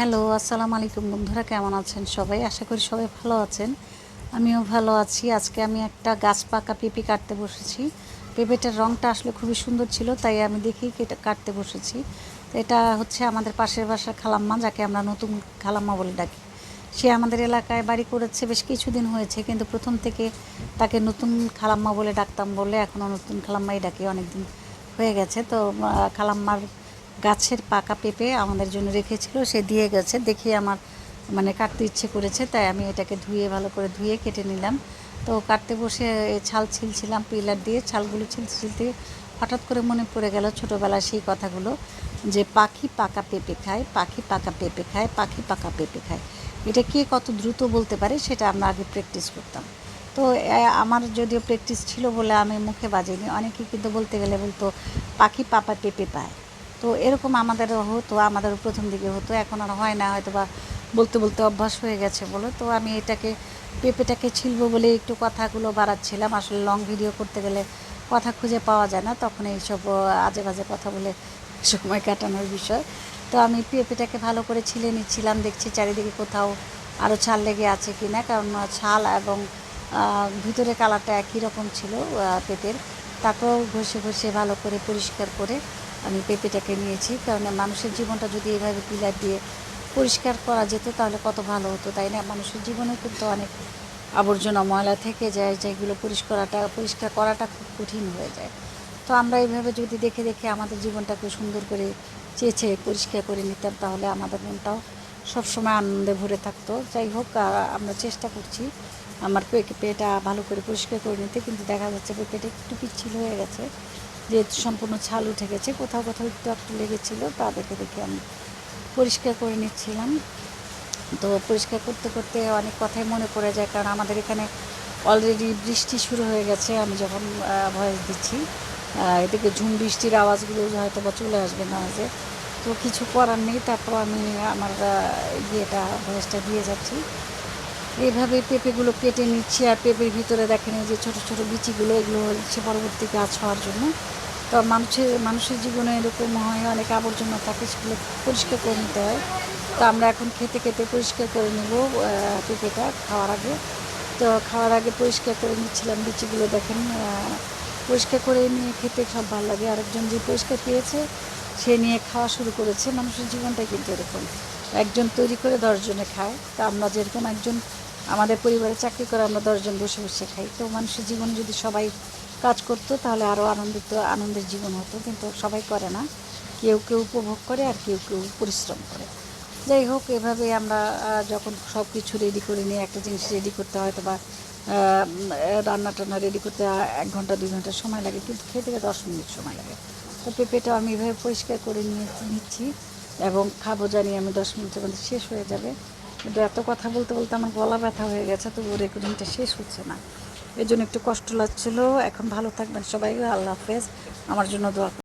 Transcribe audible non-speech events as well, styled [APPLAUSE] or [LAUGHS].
Hello, আসসালামু আলাইকুম বন্ধুরা, কেমন আছেন সবাই? আশা করি সবাই ভালো আছেন। আমিও ভালো আছি। আজকে আমি একটা গাছ পাকা পেঁপে কাটতে বসেছি। পেঁপেটার রঙটা আসলে খুবই সুন্দর ছিল, তাই আমি দেখি কেটে কাটতে বসেছি। তো এটা হচ্ছে আমাদের পাশের বাসার খালাম্মা, যাকে আমরা নতুন খালাম্মা বলে ডাকি। সে আমাদের এলাকায় বাড়ি করেছে, বেশ কিছুদিন হয়েছে, কিন্তু প্রথম থেকে তাকে নতুন খালাম্মা বলে ডাকতাম বলে এখনও নতুন খালাম্মাই ডাকি, অনেকদিন হয়ে গেছে। তো খালাম্মার গাছের পাকা পেঁপে আমাদের জন্য রেখেছিল, সে দিয়ে গেছে। দেখে আমার মানে কাটতে ইচ্ছে করেছে, তাই আমি এটাকে ধুয়ে ভালো করে ধুয়ে কেটে নিলাম। তো কাটতে বসে ছাল ছিলছিলাম, পিলার দিয়ে, ছালগুলো ছিলতে ছিলতে হঠাৎ করে মনে পড়ে গেল ছোটোবেলায় সেই কথাগুলো যে পাখি পাকা পেঁপে খায়, পাখি পাকা পেঁপে খায়, পাখি পাকা পেঁপে খায়। এটা কে কত দ্রুত বলতে পারে সেটা আমরা আগে প্র্যাকটিস করতাম। তো আমার যদিও প্র্যাকটিস ছিল বলে আমি মুখে বাজিনি অনেকেই কিন্তু বলতে গেলে বলতো, পাখি পাপা পেঁপে পায়। তো এরকম আমাদেরও হতো আমাদেরও প্রথম দিকে হতো, এখন আর হয় না হয়তো বা বলতে বলতে অভ্যাস হয়ে গেছে বলে। তো আমি এটাকে, পেঁপেটাকে ছিলবো বলে একটু কথাগুলো বাড়াচ্ছিলাম। আসলে লং ভিডিও করতে গেলে কথা খুঁজে পাওয়া যায় না, তখন এইসব আজে বাজে কথা বলে [LAUGHS] সময় কাটানোর বিষয়। তো আমি পেঁপেটাকে ভালো করে ছিলে নিচ্ছিলাম, দেখছি চারিদিকে কোথাও আরও ছাল লেগে আছে কি না কারণ ছাল এবং ভিতরে কালারটা একই রকম ছিল পেঁপের। তারপর ঘষে ঘষে ভালো করে পরিষ্কার করে আমি পেঁপেটাকে নিয়েছি কারণ মানুষের জীবনটা যদি এভাবে পিলার দিয়ে পরিষ্কার করা যেত তাহলে কত ভালো হতো, তাই না? মানুষের জীবনে কিন্তু অনেক আবর্জনা ময়লা থেকে যায়, যেগুলো পরিষ্কারটা পরিষ্কার করাটা খুব কঠিন হয়ে যায়। তো আমরা এইভাবে যদি দেখে দেখে আমাদের জীবনটাকে সুন্দর করে চেয়েছে পরিষ্কার করে নিতাম, তাহলে আমাদের মনটাও সবসময় আনন্দে ভরে থাকতো। যাই হোক আমরা চেষ্টা করছি আমার পেটা ভালো করে পরিষ্কার করে নিতে, কিন্তু দেখা যাচ্ছে পেঁপেটা একটু পিচ্ছিল হয়ে গেছে। যেহেতু সম্পূর্ণ ছাল উঠে গেছে, কোথাও কোথাও একটু একটু লেগেছিলো, তা দেখে দেখে আমি পরিষ্কার করে নিচ্ছিলাম। তো পরিষ্কার করতে করতে অনেক কথাই মনে পড়ে যায়, কারণ আমাদের এখানে অলরেডি বৃষ্টি শুরু হয়ে গেছে, আমি যখন ভয়েস দিচ্ছি এদিকে ঝুম বৃষ্টির আওয়াজগুলো হয়তো বা চলে আসবে না যে। তো কিছু করার নেই, তারপর আমি আমার ইয়েটা ভয়েসটা দিয়ে যাচ্ছি। এইভাবে পেঁপেগুলো কেটে নিচ্ছি আর পেঁপের ভিতরে দেখেন এই যে ছোটো ছোটো বিচিগুলো, এগুলো হচ্ছে পরবর্তী গাছ হওয়ার জন্য। তো মানুষের মানুষের জীবনে এরকম হয়, অনেক আবর্জনা থাকে, সেগুলো পরিষ্কার করে নিতে হয়। তো আমরা এখন খেতে খেতে পরিষ্কার করে নেব পেঁপেটা খাওয়ার আগে। তো খাওয়ার আগে পরিষ্কার করে নিচ্ছিলাম বিচিগুলো দেখেন পরিষ্কার করে নিয়ে খেতে সব ভালো লাগে। আরেকজন যে পরিষ্কার পেয়েছে, সে নিয়ে খাওয়া শুরু করেছে। মানুষের জীবনটা কিন্তু এরকম। একজন তৈরি করে দশজনে খায়। তা আমরা যেরকম একজন আমাদের পরিবারে চাকরি করে আমরা দশজন বসে বসে খাই। তো মানুষের জীবন যদি সবাই কাজ করতো, তাহলে আরও আনন্দিত, আনন্দের জীবন হতো। কিন্তু সবাই করে না। কেউ কেউ উপভোগ করে আর কেউ কেউ পরিশ্রম করে। যাই হোক, এভাবে আমরা যখন সব কিছু রেডি করে নিয়ে একটা জিনিস রেডি করতে হয়তো বা রান্না টান্না রেডি করতে এক ঘণ্টা, দুই ঘণ্টা সময় লাগে, কিন্তু খেতে গেলে দশ মিনিট সময় লাগে। তো পেঁপেটা আমি এভাবে পরিষ্কার করে নিয়ে নিচ্ছি এবং খাব জানি আমি দশ মিনিটের মধ্যে শেষ হয়ে যাবে। কিন্তু এত কথা বলতে বলতে আমার গলা ব্যথা হয়ে গেছে তবু রেকর্ডিংটা শেষ হচ্ছে না এর জন্য একটু কষ্ট লাগছিল এখন ভালো থাকবেন সবাই, আল্লাহ হাফেজ আমার জন্য দোয়া।